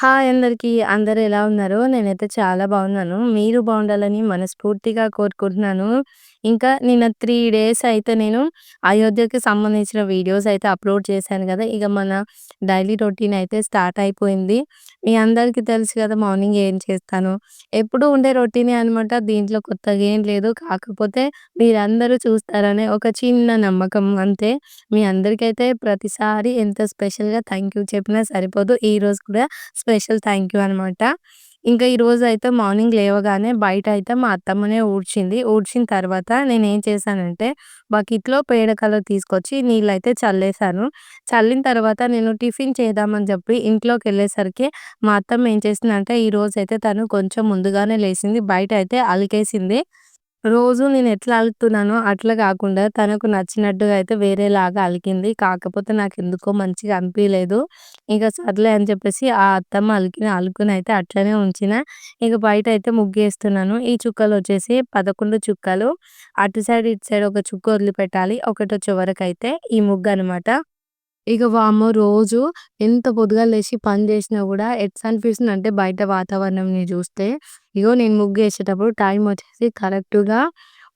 Hi అందరికీ. అందరూ ఎలా ఉన్నారు? నేనైతే చాలా బాగున్నాను. మీరు బాగుండాలని మనస్ఫూర్తిగా కోరుకుంటున్నాను. ఇంకా నిన్న త్రీ డేస్ అయితే నేను అయోధ్యకి సంబంధించిన వీడియోస్ అయితే అప్‌లోడ్ చేశాను కదా ఇక మన డైలీ రొటీన్ అయితే స్టార్ట్ అయిపోయింది. మీ అందరికీ తెలుసు కదా! మార్నింగ్ ఏం చేస్తాను ఎప్పుడు ఉండే రొటీనే అనమాట. దీంట్లో కొత్తగా ఏం లేదు. కాకపోతే మీరందరూ చూస్తారనే ఒక చిన్న నమ్మకం అంతే. మీ అందరికైతే ప్రతిసారి ఎంత స్పెషల్‌గా థ్యాంక్ యూ చెప్పినా సరిపోదు. ఈరోజు కూడా స్పెషల్ థ్యాంక్ యూ అనమాట. ఇంకా ఈరోజు అయితే మార్నింగ్ లేవగానే బయట అయితే మా అత్తమ్మనే ఊడ్చింది. ఊడ్చిన తర్వాత నేను ఏం చేశానంటే బకెట్‌లో పేడ కలర్ తీసుకొచ్చి అయితే చల్లేశాను చల్లిన తర్వాత నేను టిఫిన్ చేద్దామని చెప్పి ఇంట్లోకి వెళ్ళేసరికి మా అత్తమ్మ ఏం చేసిందంటే అయితే తను కొంచెం ముందుగానే లేసింది. బయట అయితే అలికేసింది. రోజు నేను ఎట్లా అలుకుతున్నానో అట్లా కాకుండా తనకు నచ్చినట్టుగా అయితే వేరేలాగా అలికింది. కాకపోతే నాకు ఎందుకో మంచిగా అనిపించలేదు ఇక సర్లే అని చెప్పేసి ఆ అత్తమ్మ అలికిన అలుకునైతే అట్లనే ఉంచిన. ఇక బయట అయితే ముగ్గేస్తున్నాను. ఈ చుక్కలు వచ్చేసి పదకొండు చుక్కలు. అటు సైడ్, ఇటు సైడ్ ఒక చుక్క వదిలిపెట్టాలి. ఒకటో చివరకైతే ఈ ముగ్గు అనమాట ఇక వామ్మో! రోజు ఎంత పొద్దుగాల లేచి పని చేసినా కూడా ఎట్స్ అనిపిస్తుంది అంటే బయట వాతావరణంని చూస్తే, ఇగో నేను ముగ్గు వేసేటప్పుడు టైం వచ్చేసి కరెక్ట్‌గా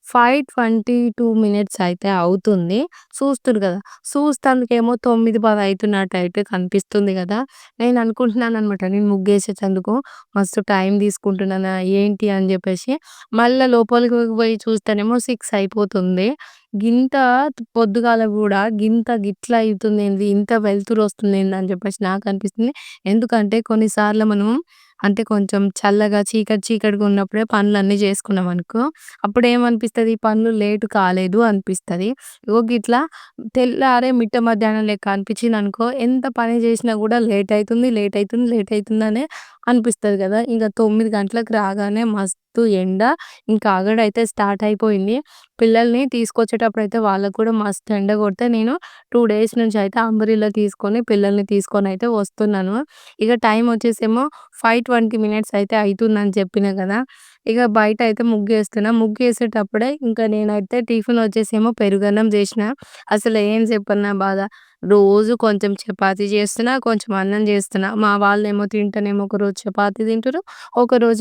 5:22 మినిట్స్ అయితే అవుతుంది. చూస్తుర్రు కదా! చూస్తానికేమో 9, 10 అయితున్నట్టయితే కనిపిస్తుంది కదా నేను అనుకుంటున్నాను అనమాట నేను ముగ్గేసేటందుకు మస్తు టైం తీసుకుంటున్నానా ఏంటి అని చెప్పేసి మళ్ళీ లోపలికి పోయి చూస్తేనేమో సిక్స్ అయిపోతుంది. గింత పొద్దుగాల గూడా గింత గిట్లా అయితుందేంది? ఇంత వెలుతురు వస్తుందేంది అని చెప్పేసి నాకు అనిపిస్తుంది ఎందుకంటే కొన్నిసార్లు మనం అంటే కొంచెం చల్లగా చీకటి చీకటిగా ఉన్నప్పుడే పనులన్నీ చేసుకున్నామనుకో, అప్పుడేమనిపిస్తది పనులు లేటు కాలేదు అనిపిస్తుంది ఇగో గిట్లా తెల్లారే మిట్ట మధ్యాహ్నం లెక్క అనిపించింది అనుకో ఎంత పని చేసినా కూడా లేట్ అవుతుంది లేట్ అవుతుంది లేట్ అవుతుంది అనే అనిపిస్తుంది కదా ఇంక తొమ్మిది గంటలకు రాగానే మస్తు ఎండ. ఇంకా ఆగడైతే స్టార్ట్ అయిపోయింది. పిల్లల్ని తీసుకొచ్చేటప్పుడు అయితే వాళ్ళకి కూడా మస్తు ఎండ కొడితే నేను టూ డేస్ నుంచి అయితే అంబ్రెల్లా తీసుకొని పిల్లల్ని తీసుకొని అయితే వస్తున్నాను. ఇక టైం వచ్చేసేమో 5:20 మినిట్స్ అయితే అవుతుందని చెప్పిన కదా! ఇక బయట అయితే ముగ్గు వేస్తున్నా. ముగ్గు వేసేటప్పుడే ఇంకా నేనైతే టిఫిన్ వచ్చేసేమో పెరుగన్నం చేసిన. అసలు ఏం చెప్పన్నా బాధ. రోజు కొంచెం చపాతీ చేస్తున్నా, కొంచెం అన్నం చేస్తున్నా. మా వాళ్ళేమో తింటేనేమో ఒకరోజు చపాతీ తింటుర్రు,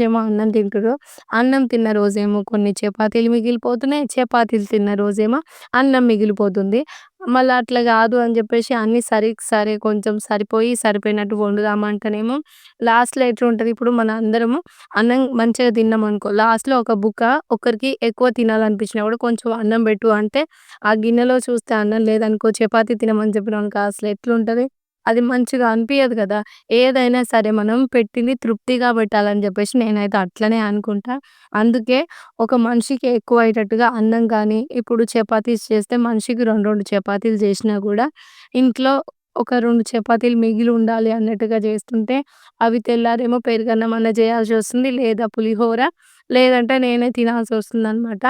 ఏమో అన్నం తింటారు అన్నం తిన్న రోజేమో కొన్ని చపాతీలు మిగిలిపోతున్నాయి. చపాతీలు తిన్న రోజేమో అన్నం మిగిలిపోతుంది. మళ్ళీ అట్లా కాదు అని చెప్పేసి అన్ని సరి సరే కొంచెం సరిపోయి సరిపోయినట్టు వండుదామంటేనేమో లాస్ట్‌లో ఎట్లుంటది ఇప్పుడు మన అందరము అన్నం మంచిగా తిన్నాం అనుకో లాస్ట్‌లో ఒక బుక్క ఒకరికి ఎక్కువ తినాలనిపించినా కూడా కొంచెం అన్నం పెట్టు అంటే ఆ గిన్నెలో చూస్తే అన్నం లేదనుకో చపాతీ తినమని బ్యాక్గ్రౌండ్ అసలు ఎట్లుంటది? అది మంచిగా అనిపించదు కదా ఏదైనా సరే మనం పెట్టింది తృప్తిగా పెట్టాలని చెప్పేసి నేనైతే అట్లనే అనుకుంటా. అందుకే ఒక మనిషికి ఎక్కువ అయ్యేటట్టుగా అన్నం కానీ ఇప్పుడు చపాతీస్ చేస్తే మనిషికి 2, 2 చపాతీలు చేసినా కూడా ఇంట్లో ఒక రెండు చపాతీలు మిగిలి ఉండాలి అన్నట్టుగా చేస్తుంటే అవి తెల్లారేమో పెరుగన్నం చేయాల్సి వస్తుంది లేదా పులిహోర లేదంటే నేనే తినాల్సి వస్తుంది అనమాట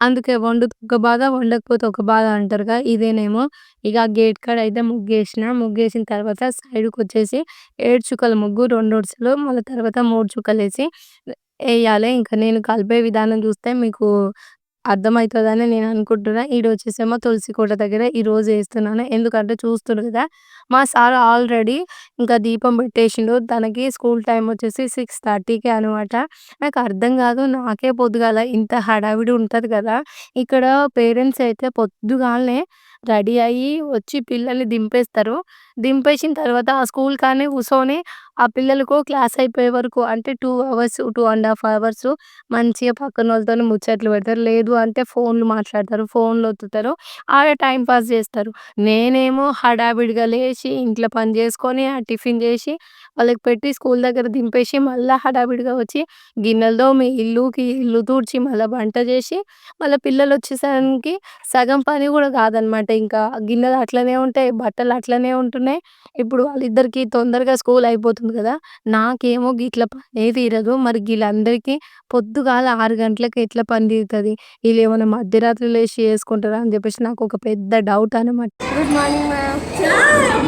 అందుకే వండితే ఒక బాధ, వండకపోతే ఒక బాధ అంటారుగా ఇదేనేమో. ఇక గేట్ కాడ అయితే ముగ్గేసిన. ముగ్గేసిన తర్వాత సైడ్‌కొచ్చేసి 7 చుక్కల ముగ్గు రెండు వరుసలు మళ్ళీ తర్వాత మూడు చుక్కలు వేసి వేయాలి ఇంకా నేను కలిపే విధానం చూస్తే మీకు అర్థమవుతుందని నేను అనుకుంటున్నా. ఈడొచ్చేసేమో తులసి కోట దగ్గర ఈరోజు వేస్తున్నాను ఎందుకంటే చూస్తున్నారు కదా మా సార్ ఆల్రెడీ ఇంకా దీపం పెట్టేసిండు. తనకి స్కూల్ టైం వచ్చేసి 6:30కే అనమాట. నాకు అర్థం కాదు నాకే పొద్దుగాల ఇంత హడావిడి ఉంటుంది కదా ఇక్కడ పేరెంట్స్ అయితే పొద్దుగాలనే రెడీ అయ్యి వచ్చి పిల్లల్ని దింపేస్తారు. దింపేసిన తర్వాత ఆ స్కూల్ కానీ కూర్చొని ఆ పిల్లలకు క్లాస్ అయిపోయే వరకు అంటే two hours, two and half hours మంచిగా పక్కన వాళ్ళతో ముచ్చట్లు పెడతారు. లేదు అంటే ఫోన్‌లు మాట్లాడతారు. ఫోన్‌లు ఒత్తుతారు. ఆడ టైం పాస్ చేస్తారు. నేనేమో హడావిడిగా లేచి ఇంట్లో పని చేసుకొని, ఆ టిఫిన్ చేసి వాళ్ళకి పెట్టి స్కూల్ దగ్గర దింపేసి మళ్ళా హడావిడిగా వచ్చి గిన్నెలు తోమి, ఇల్లుకి ఇల్లు తూడ్చి, మళ్ళా వంట చేసి, మళ్ళా పిల్లలొచ్చేసరికి సగం పని గూడా కాదనమాట. ఇంకా గిన్నెలు అట్లనే ఉంటాయి. బట్టలు అట్లనే ఉంటున్నాయి. ఇప్పుడు వాళ్ళిద్దరికీ తొందరగా స్కూల్ అయిపోతుంది గదా! నాకేమో గిట్ల పనే తీరదు. మరి గీళ్ళందరికీ పొద్దుగాల 6 గంటలకి ఎట్లా పని తీరుతది? ఈళ్ళేమన్నా మధ్యరాత్రి లేసి చేసుకుంటారా? అని జెప్పేసి నాకొక పెద్ద డౌట్ అనమాట. Good morning ma'am.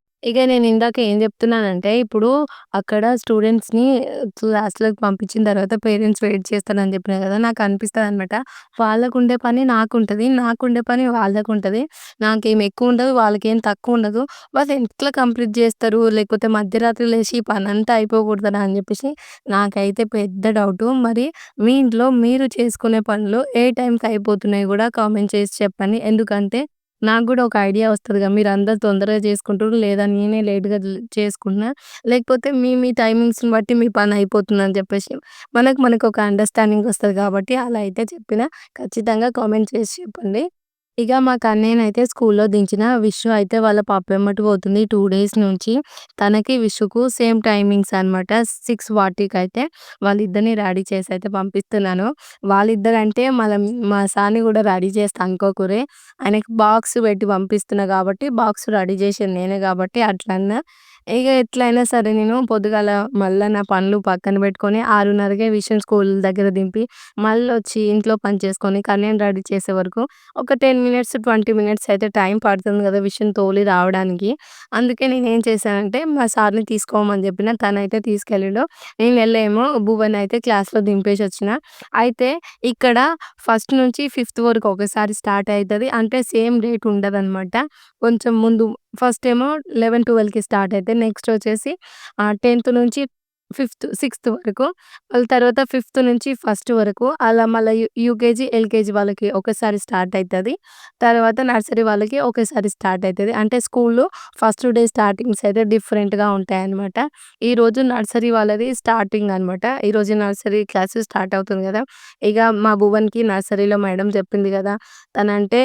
ఇక నేను ఇందాక ఏం చెప్తున్నానంటే ఇప్పుడు అక్కడ స్టూడెంట్స్‌ని క్లాస్‌లోకి పంపించిన తర్వాత పేరెంట్స్ వెయిట్ చేస్తారని చెప్పిన కదా! నాకు అనిపిస్తుంది అనమాట వాళ్ళకు ఉండే పని నాకు ఉంటుంది నాకు ఉండే పని వాళ్ళకు వాళ్ళకుంటది. నాకేం ఎక్కువ ఉండదు. వాళ్ళకేం తక్కువ ఉండదు. వాళ్ళు ఎట్లా కంప్లీట్ చేస్తారు? లేకపోతే మధ్యరాత్రి లేచి ఈ అంతా అయిపోగొడతారా అని చెప్పేసి నాకైతే పెద్ద డౌటు. మరి మీ ఇంట్లో మీరు చేసుకునే పనులు ఏ టైంకి అయిపోతున్నాయి కూడా కామెంట్ చేసి చెప్పండి. ఎందుకంటే నాకు కూడా ఒక ఐడియా వస్తుందిగా మీరు అందరు తొందరగా చేసుకుంటుర్రు లేదా నేనే లేట్‌గా చేసుకున్నా చేసుకుంటున్నా. లేకపోతే మీ మీ టైమింగ్స్‌ని బట్టి మీ పని అయిపోతుందని చెప్పేసి మనకు మనకు ఒక అండర్‌స్టాండింగ్ వస్తుంది కాబట్టి అలా అయితే చెప్పిన ఖచ్చితంగా కామెంట్ చేసి చెప్పండి. ఇక మా కన్నయ్యనైతే స్కూల్‌లో దించిన. విషు అయితే వాళ్ళ పప్పెమ్మట పోతుంది టూ డేస్ నుంచి. తనకి, విషుకు సేమ్ టైమింగ్స్ అనమాట. 6:40కి అయితే వాళ్ళిద్దరిని రెడీ చేసి అయితే పంపిస్తున్నాను. వాళ్ళిద్దరంటే మన మా సార్‌ని కూడా రెడీ చేస్తా అనుకోకురే ఆయనకి బాక్స్ పెట్టి పంపిస్తున్నా కాబట్టి బాక్స్ రెడీ చేసేది నేనే కాబట్టి అట్లన్నా. ఇక ఎట్లైనా సరే నేను పొద్దుగాల మళ్ళీ నా పనులు పక్కన పెట్టుకొని ఆరున్నరకే విషయం స్కూల్ దగ్గర దింపి, మళ్ళీ వచ్చి ఇంట్లో పని చేసుకొని కన్నయ్యని రెడీ చేసే వరకు ఒక 10 మినిట్స్, 20 మినిట్స్ అయితే టైం పడుతుంది కదా! విషయం తోలి రావడానికి. అందుకే నేను ఏం చేశానంటే మా సార్‌ని తీసుకోమని చెప్పిన. తనైతే తీసుకెళ్ళాడు నేను వెళ్ళేమో భువన్ అయితే క్లాస్‌లో దింపేసి వచ్చిన అయితే ఇక్కడ ఫస్ట్ నుంచి ఫిఫ్త్ వరకు ఒకసారి స్టార్ట్ అవుతుంది అంటే సేమ్ డేట్ ఉండదనమాట. కొంచెం ముందు ఫస్ట్ ఏమో 11, 12కి స్టార్ట్ అయితే నెక్స్ట్ వచ్చేసి టెన్త్ నుంచి ఫిఫ్త్, సిక్స్త్ వరకు. మళ్ళీ తర్వాత ఫిఫ్త్ నుంచి ఫస్ట్ వరకు. అలా మళ్ళీ యూకేజీ, ఎల్‌కేజీ వాళ్ళకి ఒకసారి స్టార్ట్ అవుతుంది తర్వాత నర్సరీ వాళ్ళకి ఒకేసారి స్టార్ట్ అవుతుంది అంటే స్కూల్‌లో ఫస్ట్ డే స్టార్టింగ్స్ అయితే డిఫరెంట్‌గా ఉంటాయి అనమాట ఈరోజు నర్సరీ వాళ్ళది స్టార్టింగ్ అనమాట. ఈరోజు నర్సరీ క్లాస్ స్టార్ట్ అవుతుంది కదా! ఇక మా భువన్‌కి నర్సరీలో మేడం చెప్పింది కదా! తనంటే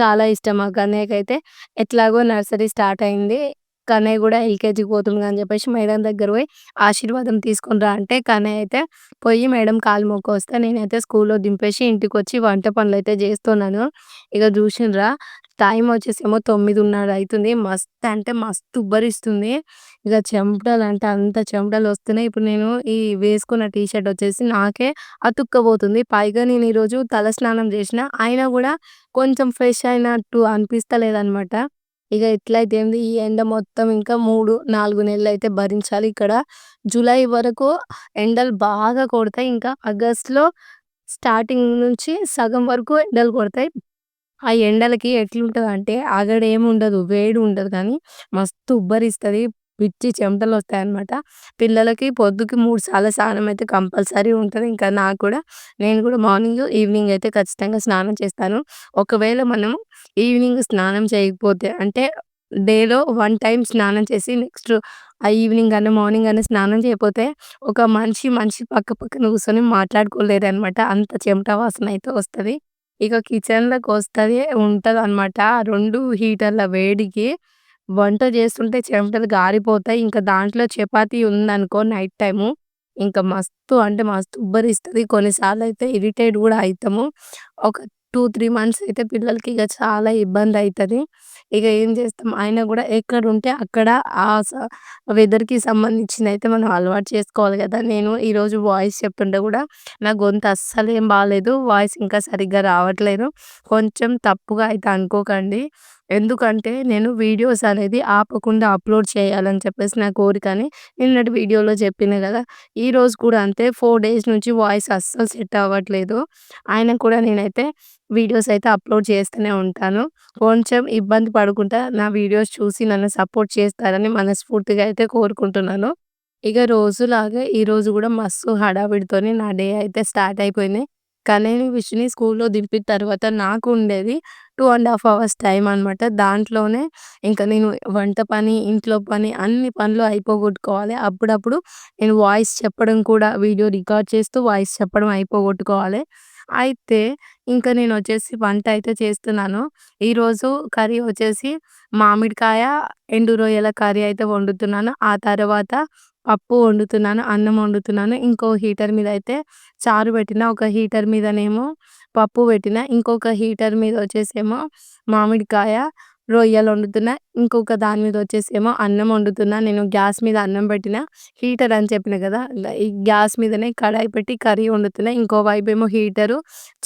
చాలా ఇష్టం మా కన్నయ్యకైతే. ఎట్లాగో నర్సరీ స్టార్ట్ అయింది. కన్నయ్య కూడా ఎల్‌కేజీకి పోతుండు అని చెప్పేసి మేడం దగ్గర పోయి ఆశీర్వాదం తీసుకొని రా అంటే కన్నయ్య అయితే పోయి మేడం కాళ్ళు మొక్కొస్తే నేనైతే స్కూల్‌లో దింపేసి ఇంటికి వచ్చి వంట పనులు అయితే చేస్తున్నాను. ఇక చూసిండ్రా టైం వచ్చేసేమో తొమ్మిదిన్నర అవుతుంది మస్త్ అంటే మస్తు ఉబ్బరిస్తుంది. ఇక చెమటలంటే అంత చెమటలొస్తున్నాయి. ఇప్పుడు నేను ఈ వేసుకున్న టీ షర్ట్ వచ్చేసి నాకే అతుక్కపోతుంది. పైగా నేను ఈరోజు తల స్నానం చేసిన. అయినా కూడా కొంచెం ఫ్రెష్ అయినట్టు అనిపిస్తలేదనమాట. ఇక ఎట్లయితే ఏంది ఈ ఎండ మొత్తం ఇంకా మూడు నాలుగు నెలలు అయితే భరించాలి. ఇక్కడ జూలై వరకు ఎండలు బాగా కొడతాయి. ఇంకా ఆగస్ట్‌లో స్టార్టింగ్ నుంచి సగం వరకు ఎండలు కొడతాయి. ఆ ఎండలకి ఎట్లుంటుంది అంటే ఎట్లుంటదంటే ఉండదు వేడి ఉండదు కానీ మస్తు ఉబ్బరిస్తుంది పిచ్చి చెమటలు చెమటలొస్తాయన్నమాట. పిల్లలకి పొద్దుకి మూడు సార్లు స్నానం అయితే కంపల్సరీ ఉంటుంది ఇంకా నాకు కూడా నేను కూడా మార్నింగ్, ఈవినింగ్ అయితే ఖచ్చితంగా స్నానం చేస్తాను. ఒకవేళ మనం ఈవినింగ్ స్నానం చేయకపోతే అంటే డేలో వన్ టైం స్నానం చేసి నెక్స్ట్ ఆ ఈవినింగ్ కానీ మార్నింగ్ అన్నా స్నానం చేయకపోతే ఒక మనిషి, మనిషి పక్క పక్కన కూర్చొని మాట్లాడుకోలేరనమాట. అంత చెమట వాసన అయితే వస్తుంది ఇక కిచెన్లోకి వస్తుంది ఉంటుంది అనమాట రెండు హీటర్ల వేడికి వంట చేస్తుంటే చెమటలు గారిపోతాయి. ఇంకా దాంట్లో చపాతీ ఉందనుకో నైట్ టైము ఇంకా మస్తు అంటే మస్తు ఉబ్బరిస్తది. కొన్నిసార్లయితే ఇరిటేట్ కూడా అవుతాము ఒక 2, 3 మంత్స్ అయితే పిల్లలకి ఇక చాలా ఇబ్బందయితది. ఇక ఏం చేస్తాం అయినా కూడా ఎక్కడుంటే అక్కడ ఆ స వెదర్‌కి సంబంధించిందయితే మనం అలవాటు చేసుకోవాలి కదా! నేను ఈరోజు వాయిస్ చెప్తుంటే కూడా నా గొంతు అస్సలేం బాలేదు. వాయిస్ ఇంకా సరిగ్గా రావట్లేదు. కొంచెం తప్పుగా అయితే అనుకోకండి. ఎందుకంటే నేను వీడియోస్ అనేది ఆపకుండా అప్‌లోడ్ చేయాలని చెప్పేసి నా కోరికని నిన్నటి వీడియోలో చెప్పిన కదా! ఈరోజు కూడా అంతే ఫోర్ డేస్ నుంచి వాయిస్ అస్సలు సెట్ అవ్వట్లేదు. ఆయన కూడా నేనైతే వీడియోస్ అయితే అప్‌లోడ్ చేస్తూనే ఉంటాను. కొంచెం ఇబ్బంది పడకుండా నా వీడియోస్ చూసి నన్ను సపోర్ట్ చేస్తారని మనస్ఫూర్తిగా అయితే కోరుకుంటున్నాను. ఇక రోజులాగా ఈరోజు కూడా మస్తు హడావిడితోనే నా డే అయితే స్టార్ట్ అయిపోయింది. కన్నయ్యని, విషుని స్కూల్‌లో దింపిన తర్వాత నాకు ఉండేది two and half hours time అనమాట. దాంట్లోనే ఇంకా నేను వంట పని, ఇంట్లో పని అన్ని పనులు అయిపోగొట్టుకోవాలి. అప్పుడప్పుడు నేను వాయిస్ చెప్పడం కూడా వీడియో రికార్డ్ చేస్తూ వాయిస్ చెప్పడం అయిపోగొట్టుకోవాలి. అయితే ఇంకా నేను వచ్చేసి వంట అయితే చేస్తున్నాను. ఈరోజు కర్రీ వచ్చేసి మామిడికాయ, ఎండు రొయ్యల కర్రీ అయితే వండుతున్నాను. ఆ తర్వాత పప్పు వండుతున్నాను. అన్నం వండుతున్నాను. ఇంకో హీటర్ మీద అయితే చారు పెట్టిన. ఒక హీటర్ మీదనేమో పప్పు పెట్టిన. ఇంకొక హీటర్ మీద వచ్చేసేమో మామిడికాయ, రొయ్యలు వండుతున్న ఇంకొక దాని మీద వచ్చేసేమో అన్నం వండుతున్నా. నేను గ్యాస్ మీద అన్నం పెట్టిన. హీటర్ అని చెప్పిన కదా! ఈ గ్యాస్ మీదనే కడాయి పెట్టి కర్రీ వండుతున్నా. ఇంకో ఏమో హీటరు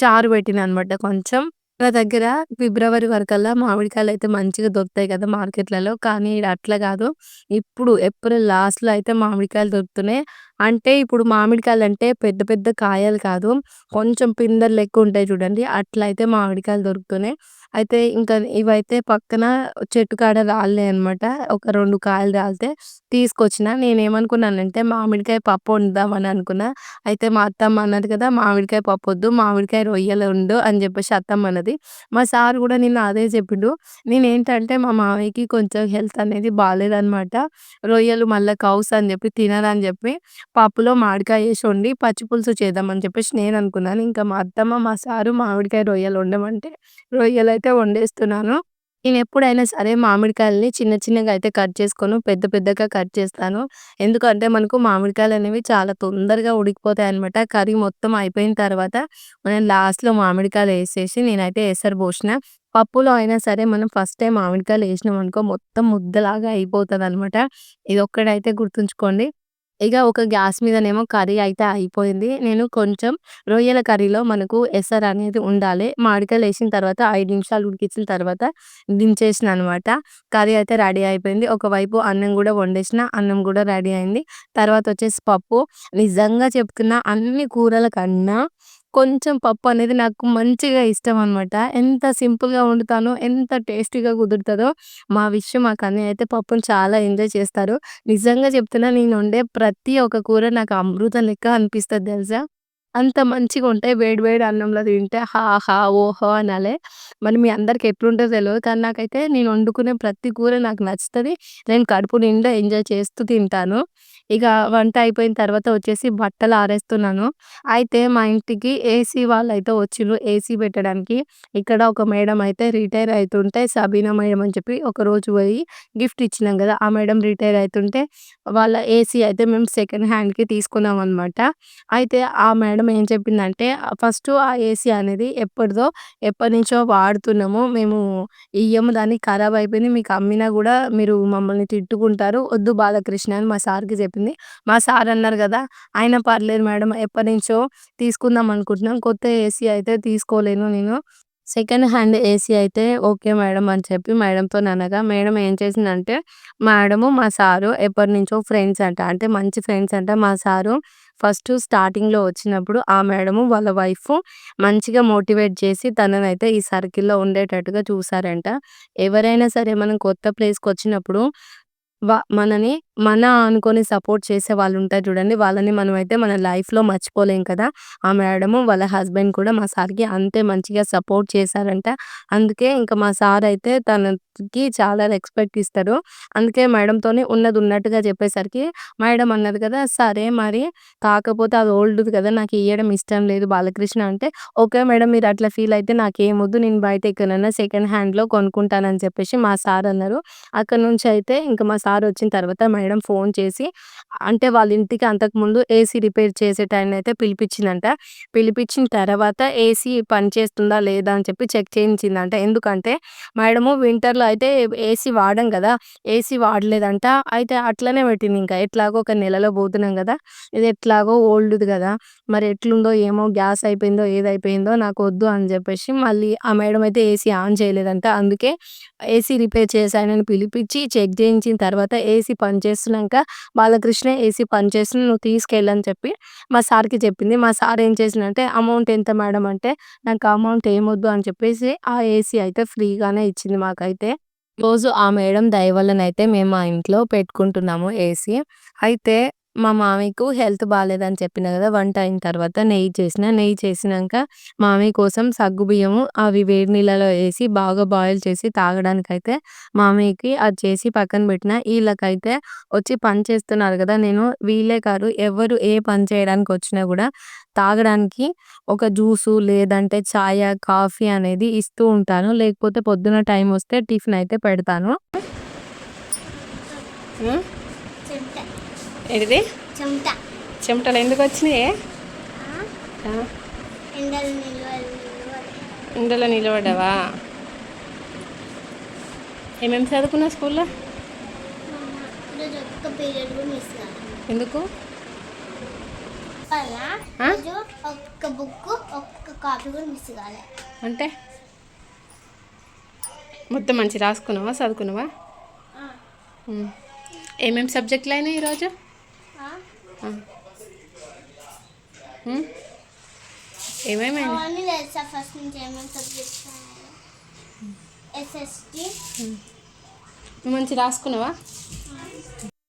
చారు పెట్టిన అనమాట కొంచెం. నా దగ్గర ఫిబ్రవరి వరకల్లా మామిడికాయలయితే మంచిగా దొరుకుతాయి కదా మార్కెట్‌లలో. కానీ ఈడ అట్లా కాదు ఇప్పుడు ఏప్రిల్ లాస్ట్‌లో అయితే మామిడికాయలు దొరుకుతున్నాయి. అంటే ఇప్పుడు మామిడికాయలు అంటే పెద్ద పెద్ద కాయలు కాదు. కొంచెం పిందెలు లెక్క ఉంటాయి చూడండి. అట్లా అయితే మామిడికాయలు దొరుకుతున్నాయి. అయితే ఇంకా ఇవైతే పక్కన చెట్టు కాడ రాలే అనమాట ఒక రెండు కాయలు రాలితే తీసుకొచ్చిన. నేనేమనుకున్నానంటే మామిడికాయ పప్పు వండుదామని అనుకున్నా. అయితే మా అత్తమ్మ అన్నది కదా! మామిడికాయ పప్పు వద్దు మామిడికాయ రొయ్యలు ఉండు అని చెప్పేసి అత్తమ్మ అన్నది. మా సార్ కూడా నిన్న అదే చెప్పిండు. నేనేంటంటే మా మామయ్యకి కొంచెం హెల్త్ అనేది బాగాలేదనమాట రొయ్యలు మళ్ళీ కౌస్ అని చెప్పి తినరని చెప్పి పప్పులో మామిడికాయ వేసి వండి పచ్చి పులుసు చేద్దామని చెప్పేసి నేను అనుకున్నాను. ఇంకా మా అత్తమ్మ, మా సారు మామిడికాయ రొయ్యలు వండమంటే అయితే వండేస్తున్నాను. నేను ఎప్పుడైనా సరే మామిడికాయలని చిన్న చిన్నగా అయితే కట్ చేసుకోను. పెద్ద పెద్దగా కట్ చేస్తాను. ఎందుకంటే మనకు మామిడికాయలు అనేవి చాలా తొందరగా ఉడికిపోతాయి అనమాట కర్రీ మొత్తం అయిపోయిన తర్వాత మనం లాస్ట్‌లో మామిడికాయలు వేసేసి నేనైతే ఎసరు పోసిన పప్పులో అయినా సరే మనం ఫస్ట్ టైం మామిడికాయలు వేసినాం అనుకో మొత్తం ముద్దలాగా అయిపోతదన్నమాట. ఇదొక్కటైతే గుర్తుంచుకోండి. ఇక ఒక గ్యాస్ మీదనేమో కర్రీ అయితే అయిపోయింది. నేను కొంచెం రొయ్యల కర్రీలో మనకు ఎసర్ అనేది ఉండాలి. మామిడికాయలు వేసిన తర్వాత ఐదు నిమిషాలు ఉడికించిన తర్వాత దించేసిన అనమాట కర్రీ అయితే రెడీ అయిపోయింది. ఒకవైపు అన్నం కూడా వండేసిన. అన్నం కూడా రెడీ అయింది. తర్వాత వచ్చేసి పప్పు. నిజంగా చెప్తున్నా అన్ని కూరల కన్నా కొంచెం పప్పు అనేది నాకు మంచిగా ఇష్టం అనమాట ఎంత సింపుల్‌గా వండుతానో, ఎంత టేస్టీగా కుదురుతుందో మా విషయం మా కన్నయ్య అయితే పప్పుని చాలా ఎంజాయ్ చేస్తారు. నిజంగా చెప్తున్నా నేను వండే ప్రతి ఒక్క కూర నాకు అమృతం లెక్క అనిపిస్తుంది తెలుసా! అంత మంచిగా ఉంటాయి. వేడి వేడి అన్నంలో తింటే హాహా! ఓహో! అనాలే. మరి మీ అందరికి ఎట్లుంటదో తెలవదు. కానీ నాకైతే నేను వండుకునే ప్రతి కూర నాకు నచ్చుతది. నేను కడుపు నిండా ఎంజాయ్ చేస్తూ తింటాను. ఇక వంట అయిపోయిన తర్వాత వచ్చేసి బట్టలు ఆరేస్తున్నాను. అయితే మా ఇంటికి ఏసీ వాళ్ళైతే వచ్చిర్రు ఏసీ పెట్టడానికి. ఇక్కడ ఒక మేడం అయితే రిటైర్ అయితుంటే సబీనా మేడం అని చెప్పి ఒకరోజు పోయి గిఫ్ట్ ఇచ్చినాం కదా ఆ మేడం రిటైర్ అయితుంటే వాళ్ళ ఏసీ అయితే మేము సెకండ్ హ్యాండ్‌కి తీసుకున్నాం అనమాట అయితే ఆ మేడం ఏం చెప్పిందంటే ఫస్ట్ ఆ ఏసీ అనేది ఎప్పటిదో ఎప్పటినుంచో వాడుతున్నాము. మేము ఇయ్యము దాన్ని ఖరాబ్ అయిపోయింది. మీకు అమ్మినా కూడా మీరు మమ్మల్ని తిట్టుకుంటారు. వద్దు బాలకృష్ణ అని మా సార్‌కి చెప్పింది. మా సార్ అన్నారు కదా అయినా పర్లేదు మేడం ఎప్పటినుంచో తీసుకుందాం అనుకుంటున్నాం. కొత్త ఏసీ అయితే తీసుకోలేను నేను. సెకండ్ హ్యాండ్ ఏసీ అయితే ఓకే మేడం అని చెప్పి మేడంతోననగా మేడం ఏం చేసిందంటే మేడము, మా సారు ఎప్పటినుంచో ఫ్రెండ్స్ అంట. అంటే మంచి ఫ్రెండ్స్ అంట. మా సారు ఫస్ట్ స్టార్టింగ్‌లో వచ్చినప్పుడు ఆ మేడము వాళ్ళ వైఫ్ మంచిగా మోటివేట్ చేసి తననైతే ఈ సర్కిల్‌లో ఉండేటట్టుగా చూసారంట. ఎవరైనా సరే మనం కొత్త ప్లేస్‌కొచ్చినప్పుడు వా మనని మన అనుకొని సపోర్ట్ చేసే వాళ్ళు ఉంటారు చూడండి. వాళ్ళని మనం అయితే మన లైఫ్‌లో మర్చిపోలేం కదా! ఆ మేడము వాళ్ళ హస్బెండ్ కూడా మా సార్‌కి అంతే మంచిగా సపోర్ట్ చేశారంట. అందుకే ఇంకా మా సార్ అయితే తనకి చాలా రెస్పెక్ట్ ఇస్తారు. అందుకే మేడంతోనే ఉన్నది ఉన్నట్టుగా చెప్పేసరికి మేడం అన్నది కదా! సరే మరి కాకపోతే అది ఓల్డ్‌ది కదా! నాకు ఇవ్వడం ఇష్టం లేదు బాలకృష్ణ అంటే, ఓకే మేడం మీరు అట్లా ఫీల్ అయితే నాకేమొద్దు నేను బయట ఎక్కడైనా సెకండ్ హ్యాండ్‌లో కొనుక్కుంటానని చెప్పేసి మా సార్ అన్నారు. అక్కడి నుంచి అయితే ఇంకా మా సార్ వచ్చిన తర్వాత మేడం మేడం ఫోన్ చేసి అంటే వాళ్ళ ఇంటికి అంతకుముందు ఏసీ రిపేర్ చేసేటాయనైతే పిలిపించిందంట. పిలిపించిన తర్వాత ఏసీ పనిచేస్తుందా లేదా అని చెప్పి చెక్ చేయించిందంట. ఎందుకంటే మేడము వింటర్‌లో అయితే ఏసీ వాడం కదా ఏసీ వాడలేదంట. అయితే అట్లనే పెట్టింది ఇంకా. ఎట్లాగో ఒక నెలలో పోతున్నాం కదా ఇది ఎట్లాగో ఓల్డ్‌ది కదా మరి ఎట్లుందో ఏమో గ్యాస్ అయిపోయిందో ఏదైపోయిందో వద్దు అని చెప్పేసి మళ్ళీ ఆ మేడం అయితే ఏసీ ఆన్ చేయలేదంట. అందుకే ఏసీ రిపేర్ చేశానని పిలిపించి చెక్ చేయించిన తర్వాత ఏసీ చేస్తున్నాక బాలకృష్ణ ఏసీ పనిచేస్తుంది నువ్వు తీసుకెళ్ళని చెప్పి మా సార్‌కి చెప్పింది. మా సార్ ఏం చేసిండంటే అమౌంట్ ఎంత మేడం అంటే నాకు అమౌంట్ ఏమొద్దు అని చెప్పేసి ఆ ఏసీ అయితే ఫ్రీగానే ఇచ్చింది మాకైతే. రోజు ఆ మేడం దయ వల్లనైతే మేము మా ఇంట్లో పెట్టుకుంటున్నాము ఏసీ. అయితే మా మామయ్యకు హెల్త్ బాగాలేదని చెప్పిన కదా వంట అయిన తర్వాత నెయ్యి చేసిన. నెయ్యి చేసినాక మామయ్య కోసం సగ్గుబియ్యము అవి వేడి నీళ్ళలో వేసి బాగా బాయిల్ చేసి తాగడానికైతే మామయ్యకి అది చేసి పక్కన పెట్టిన. వీళ్ళకైతే వచ్చి పని చేస్తున్నారు కదా నేను వీళ్ళే కాదు ఎవరు ఏ పని చేయడానికి వచ్చినా కూడా తాగడానికి ఒక జ్యూసు లేదంటే చాయ, కాఫీ అనేది ఇస్తూ ఉంటాను. లేకపోతే పొద్దున టైం వస్తే టిఫిన్ అయితే పెడతాను. ఏంటిది? చెమట చెమటలు ఎందుకు వచ్చినాయే? ఎండలు నిలబడ్డావా? ఏమేమి చదువుకున్నావు స్కూల్‌లో? ఎందుకు? ఒక్క బుక్ ఒక్క కాపీ కూడా మిస్ కాలే అంటే మొత్తం మంచి రాసుకున్నావా చదువుకున్నావా. ఏమేమి సబ్జెక్టులు అయినాయి ఈరోజు. ఏమేమి అయినాయి? అవన్నీ తెలుసా ఫస్ట్ నుంచి ఏమేమి సబ్జెక్ట్స్ ఎస్ఎస్టి నువ్వు మంచి రాసుకున్నావా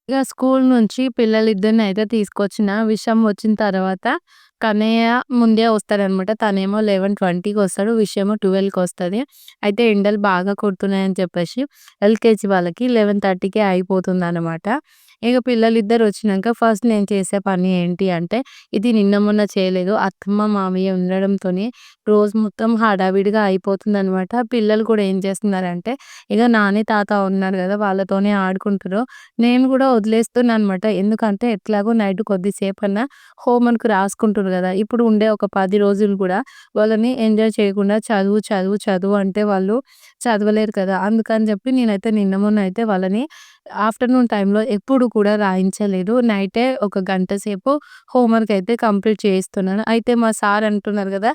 ఇక స్కూల్ నుంచి పిల్లలిద్దరిని అయితే తీసుకొచ్చిన. విషయం వచ్చిన తర్వాత కన్నయ్య ముందే వస్తాడనమాట. తనేమో 11:20కి వస్తాడు. విషయేమో 12కి వస్తది. అయితే ఎండలు బాగా కొడుతున్నాయని చెప్పేసి ఎల్‌కేజీ వాళ్ళకి 11:30కే అయిపోతుందనమాట. ఇక పిల్లలిద్దరు వచ్చినాక ఫస్ట్ నేను చేసే పని ఏంటి అంటే ఇది నిన్న మొన్న చేయలేదు. అత్తమ్మ, మామయ్య ఉండడంతో రోజు మొత్తం హడావిడిగా అయిపోతుంది అనమాట పిల్లలు కూడా ఏం చేస్తున్నారంటే ఇక నాని, తాత ఉన్నారు కదా వాళ్ళతోనే ఆడుకుంటారు నేను కూడా వదిలేస్తున్నాను అనమాట. ఎందుకంటే ఎట్లాగో నైట్ కొద్దిసేపన్నా హోంవర్క్ రాసుకుంటారు కదా ఇప్పుడు ఉండే ఒక పది రోజులు కూడా వాళ్ళని ఎంజాయ్ చేయకుండా చదువు, చదువు, చదువు అంటే వాళ్ళు చదవలేరు కదా! అందుకని చెప్పి నేనైతే నిన్న మొన్న అయితే వాళ్ళని ఆఫ్టర్‌నూన్ టైంలో ఎప్పుడు కూడా రాయించలేదు. నైటే ఒక గంట సేపు హోంవర్క్ అయితే కంప్లీట్ చేయిస్తున్నాను. అయితే మా సార్ అంటున్నారు కదా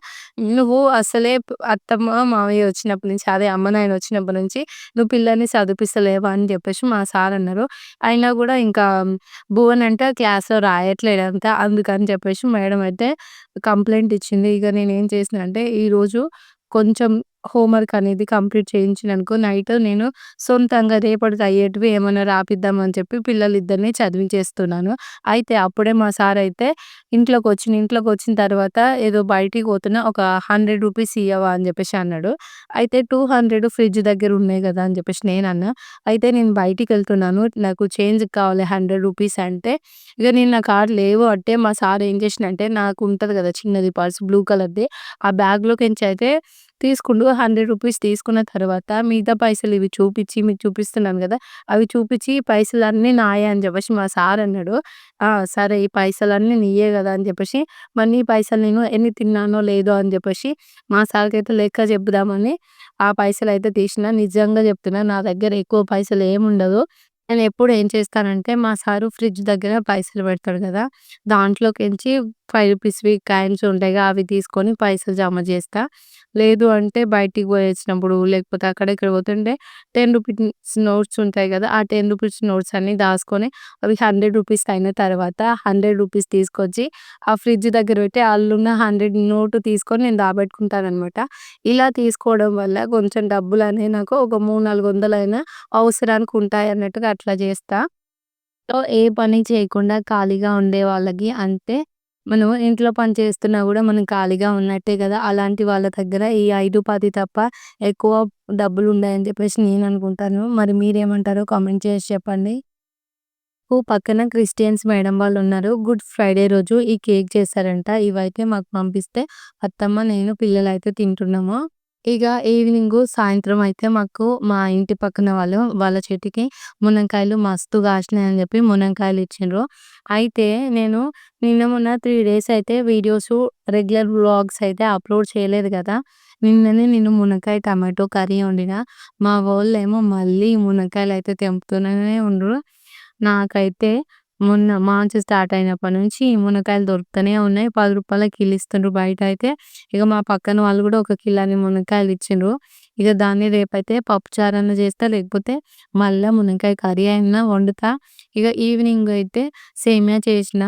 "నువ్వు అసలే అత్తమ్మ, మామయ్య వచ్చినప్పటి నుంచి అదే అమ్మ, నాయన వచ్చినప్పటి నుంచి నువ్వు పిల్లల్ని చదివిస్తలేవా అని చెప్పేసి మా సార్ అన్నారు. అయినా కూడా ఇంకా భువన్ అంటే క్లాస్‌లో రాయట్లేడంట. అందుకని చెప్పేసి మేడం అయితే కంప్లైంట్ ఇచ్చింది. ఇక నేను ఏం చేసినా అంటే ఈరోజు కొంచెం హోంవర్క్ అనేది కంప్లీట్ చేయించిననుకో నైట్ నేను సొంతంగా రేపటికి అయ్యేటివి ఏమైనా రాపిద్దాం అని చెప్పి పిల్లలిద్దరిని చదివించేస్తున్నాను. అయితే అప్పుడే మా సార్ అయితే ఇంట్లోకి వచ్చిన ఇంట్లోకి వచ్చిన తర్వాత ఏదో బయటికి పోతున్నా ఒక 100 రూపీస్ ఇయ్యవా అని చెప్పేసి అన్నాడు. అయితే 200 ఫ్రిడ్జ్ దగ్గర ఉన్నాయి కదా అని చెప్పేసి నేను అన్నా అయితే నేను బయటికి వెళ్తున్నాను నాకు చేంజ్ కావాలి 100 రూపీస్ అంటే ఇక నేను నా కార్ లేవు అంటే మా సార్ ఏం చేసిండంటే నాకు ఉంటుంది కదా! చిన్నది పర్స్ బ్లూ కలర్‌ది. ఆ బ్యాగ్లోకి అయితే తీసుకుండు 100 రూపీస్ తీసుకున్న తర్వాత మిగతా పైసలు ఇవి చూపించి మీకు చూపిస్తున్నాను కదా అవి చూపిచ్చి పైసలన్నీ నాయే అని చెప్పేసి మా సార్ అన్నాడు. ఆ! సరే ఈ పైసలన్నీ నీయే కదా అని చెప్పేసి మరి నీ పైసలు నేను ఎన్ని తిన్నానో లేదో అని చెప్పేసి మా సార్‌కైతే లెక్క చెప్పుదామని ఆ పైసలు అయితే తీసిన. నిజంగా చెప్తున్నా నా దగ్గర ఎక్కువ పైసలు ఏముండదు. నేను ఎప్పుడు ఏం చేస్తానంటే మా సారు ఫ్రిడ్జ్ దగ్గర పైసలు పెడతాడు కదా దాంట్లోకించి ఫైవ్ రూపీస్‌వి కాయిన్స్ ఉంటాయిగా అవి తీసుకొని పైసలు జమ చేస్తా. లేదు అంటే బయటికి పోయేసినప్పుడు లేకపోతే అక్కడ ఇక్కడ పోతుంటే 10 రూపీస్ నోట్స్ ఉంటాయి కదా ఆ 10 రూపీస్ నోట్స్ అన్నీ దాచుకొని అవి 100 రూపీస్ అయిన తర్వాత 100 రూపీస్ తీసుకొచ్చి ఆ ఫ్రిడ్జ్ దగ్గర పెట్టి అందులున్న 100 నోటు తీసుకొని నేను దాబెట్టుకుంటాననమాట. ఇలా తీసుకోవడం వల్ల కొంచెం డబ్బులు అనేవి నాకు ఒక మూడు నాలుగు వందలైనా అవసరానికి ఉంటాయి అన్నట్టుగా అట్లా చేస్తా. సో, ఏ పని చేయకుండా ఖాళీగా ఉండే వాళ్ళకి అంటే మనం ఇంట్లో పని చేస్తున్నా కూడా మనం ఖాళీగా ఉన్నట్టే కదా అలాంటి వాళ్ళ దగ్గర ఈ 5, 10 తప్ప ఎక్కువ డబ్బులు ఉన్నాయని చెప్పేసి నేను అనుకుంటాను. మరి మీరేమంటారో కామెంట్ చేసి చెప్పండి. పక్కన క్రిస్టియన్స్ మేడం వాళ్ళు ఉన్నారు. గుడ్ ఫ్రైడే రోజు ఈ కేక్ చేశారంట. ఇవైతే మాకు పంపిస్తే అత్తమ్మ, నేను పిల్లలైతే తింటున్నాము. ఇక ఈవినింగ్ సాయంత్రం అయితే మాకు మా ఇంటి పక్కన వాళ్ళు వాళ్ళ చెట్టుకి మునక్కాయలు మస్తు కాసినాయి అని చెప్పి మునక్కాయలు ఇచ్చిండ్రు. అయితే నేను నిన్న మొన్న త్రీ డేస్ అయితే వీడియోస్ రెగ్యులర్ వ్లాగ్స్ అయితే అప్‌లోడ్ చేయలేదు కదా నిన్ననే నేను మునక్కాయ టమాటో కర్రీ వండిన. మా వాళ్ళు ఏమో మళ్ళీ మునక్కాయలు అయితే తెంపుతూనే ఉండ్రు. నాకైతే మొన్న మార్చ్ స్టార్ట్ అయినప్పటి నుంచి మునక్కాయలు దొరుకుతూనే ఉన్నాయి. పది రూపాయలకి కిలో ఇస్తుండ్రు బయట అయితే. ఇక మా పక్కన వాళ్ళు కూడా ఒక కిలోని మునక్కాయలు ఇచ్చిండ్రు. ఇక దాన్ని రేపైతే పప్పుచారన్నా చేస్తా లేకపోతే మళ్ళీ మునక్కాయ కర్రీ అయినా వండుతా. ఇక ఈవినింగ్ అయితే సేమియా చేసిన.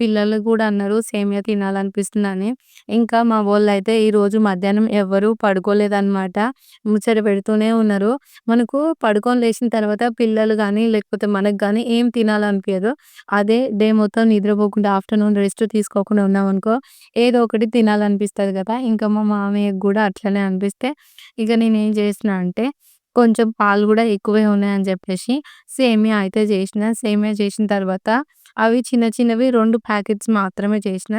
పిల్లలు కూడా అన్నారు సేమియా తినాలనిపిస్తుందని. ఇంకా మా వాళ్ళు అయితే ఈరోజు మధ్యాహ్నం ఎవ్వరు పడుకోలేదన్నమాట ముచ్చట పెడుతూనే ఉన్నారు. మనకు పడుకొని లేచిన తర్వాత పిల్లలు కానీ లేకపోతే మనకు కానీ ఏం తినాలనిపించదు అదే డే మొత్తం నిద్రపోకుండా ఆఫ్టర్‌నూన్ రెస్ట్ తీసుకోకుండా ఉన్నామనుకో ఏదో ఒకటి తినాలనిపిస్తది కదా ఇంకా మా మామయ్యకి కూడా అట్లనే అనిపిస్తే ఇక నేను చేసినా అంటే కొంచెం పాలు కూడా ఎక్కువే ఉన్నాయని చెప్పేసి సేమియా అయితే చేసిన. సేమియా చేసిన తర్వాత అవి చిన్న చిన్నవి రెండు ప్యాకెట్స్ మాత్రమే చేసిన.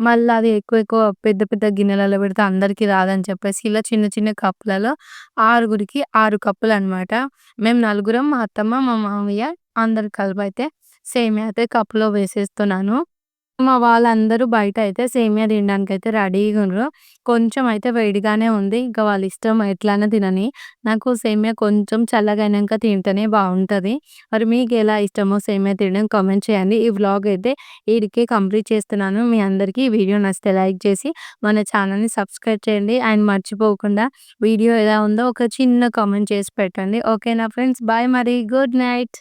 మళ్ళీ అది ఎక్కువ ఎక్కువ పెద్ద పెద్ద గిన్నెలలో పెడితే అందరికీ రాదని చెప్పేసి ఇలా చిన్న చిన్న కప్పులలో ఆరుగురికి ఆరు కప్పులు అనమాట మేము నలుగురం మా అత్తమ్మ, మా మామయ్య అందరు కలిపి అయితే సేమియా అయితే కప్పులో వేసేస్తున్నాను. మా వాళ్ళందరూ బయటయితే సేమియా తినడానికైతే రెడీగా ఉన్నారు. కొంచెం అయితే వేడిగానే ఉంది. ఇంకా వాళ్ళ ఇష్టం ఎట్లైనా తినని. నాకు సేమియా కొంచెం చల్లగయినంక తింటేనే బావుంటది. మరి మీకెలా ఇష్టమో సేమియా తినడం కామెంట్ చేయండి. ఈ వ్లాగ్ అయితే ఈడికే కంప్లీట్ చేస్తున్నాను. మీ అందరికీ ఈ వీడియో నచ్చితే లైక్ చేసి మన ఛానల్‌ని సబ్స్క్రైబ్ చేయండి. అండ్ మర్చిపోకుండా వీడియో ఎలా ఉందో ఒక చిన్న కామెంట్ చేసి పెట్టండి. ఓకేనా ఫ్రెండ్స్ బాయ్ మరి. Good night.